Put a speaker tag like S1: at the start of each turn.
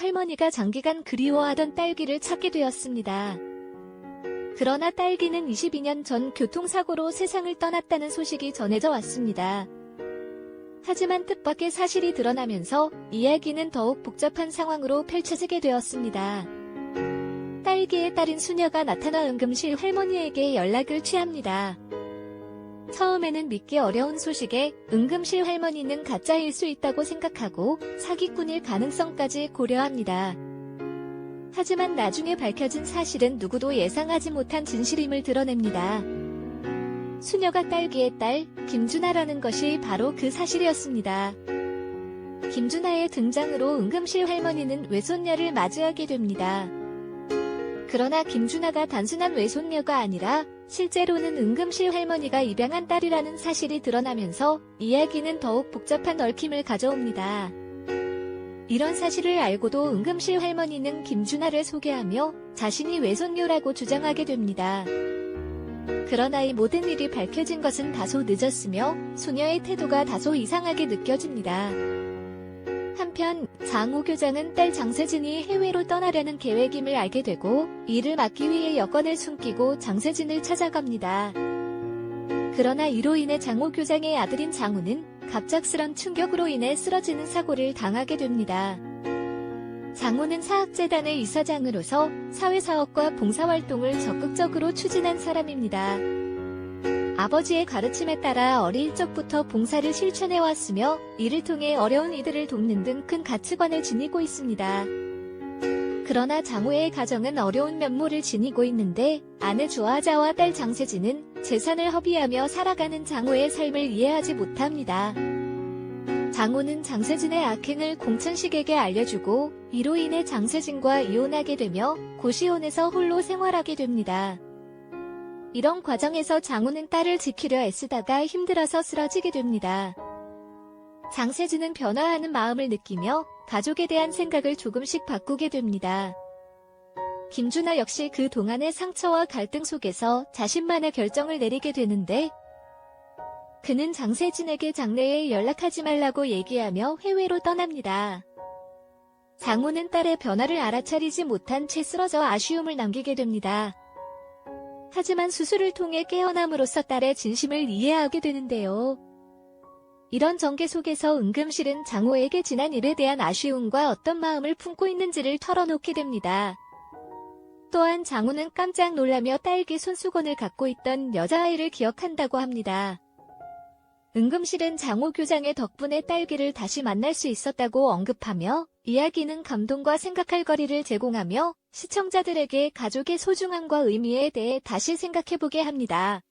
S1: 할머니가 장기간 그리워하던 딸기를 찾게 되었습니다. 그러나 딸기는 22년 전 교통사고로 세상을 떠났다는 소식이 전해져 왔습니다. 하지만 뜻밖의 사실이 드러나면서 이야기는 더욱 복잡한 상황으로 펼쳐지게 되었습니다. 딸기의 딸인 수녀가 나타나 응급실 할머니에게 연락을 취합니다. 처음에는 믿기 어려운 소식에 응급실 할머니는 가짜일 수 있다고 생각하고 사기꾼일 가능성까지 고려합니다. 하지만 나중에 밝혀진 사실은 누구도 예상하지 못한 진실임을 드러냅니다. 수녀가 딸기의 딸 김준하라는 것이 바로 그 사실이었습니다. 김준하의 등장으로 응급실 할머니는 외손녀를 맞이하게 됩니다. 그러나 김준하가 단순한 외손녀가 아니라 실제로는 응급실 할머니가 입양한 딸이라는 사실이 드러나면서 이야기는 더욱 복잡한 얽힘을 가져옵니다. 이런 사실을 알고도 응급실 할머니는 김준하를 소개하며 자신이 외손녀라고 주장하게 됩니다. 그러나 이 모든 일이 밝혀진 것은 다소 늦었으며 소녀의 태도가 다소 이상하게 느껴집니다. 한편 장호 교장은 딸 장세진이 해외로 떠나려는 계획임을 알게 되고 이를 막기 위해 여권을 숨기고 장세진을 찾아갑니다. 그러나 이로 인해 장호 교장의 아들인 장호는 갑작스런 충격으로 인해 쓰러지는 사고를 당하게 됩니다. 장호는 사학재단의 이사장으로서 사회사업과 봉사활동을 적극적으로 추진한 사람입니다. 아버지의 가르침에 따라 어릴 적부터 봉사를 실천해왔으며 이를 통해 어려운 이들을 돕는 등 큰 가치관을 지니고 있습니다. 그러나 장호의 가정은 어려운 면모를 지니고 있는데 아내 조아자와 딸 장세진은 재산을 허비하며 살아가는 장호의 삶을 이해하지 못합니다. 장호는 장세진의 악행을 공천식에게 알려주고 이로 인해 장세진과 이혼하게 되며 고시원에서 홀로 생활하게 됩니다. 이런 과정에서 장호는 딸을 지키려 애쓰다가 힘들어서 쓰러지게 됩니다. 장세진은 변화하는 마음을 느끼며 가족에 대한 생각을 조금씩 바꾸게 됩니다. 김준하 역시 그 동안의 상처와 갈등 속에서 자신만의 결정을 내리게 되는데 그는 장세진에게 장래에 연락하지 말라고 얘기하며 해외로 떠납니다. 장호는 딸의 변화를 알아차리지 못한 채 쓰러져 아쉬움을 남기게 됩니다. 하지만 수술을 통해 깨어남으로써 딸의 진심을 이해하게 되는데요. 이런 전개 속에서 응급실은 장호에게 지난 일에 대한 아쉬움과 어떤 마음을 품고 있는지를 털어놓게 됩니다. 또한 장호는 깜짝 놀라며 딸기 손수건을 갖고 있던 여자아이를 기억한다고 합니다. 응급실은 장호 교장의 덕분에 딸기를 다시 만날 수 있었다고 언급하며 이야기는 감동과 생각할 거리를 제공하며 시청자들에게 가족의 소중함과 의미에 대해 다시 생각해보게 합니다.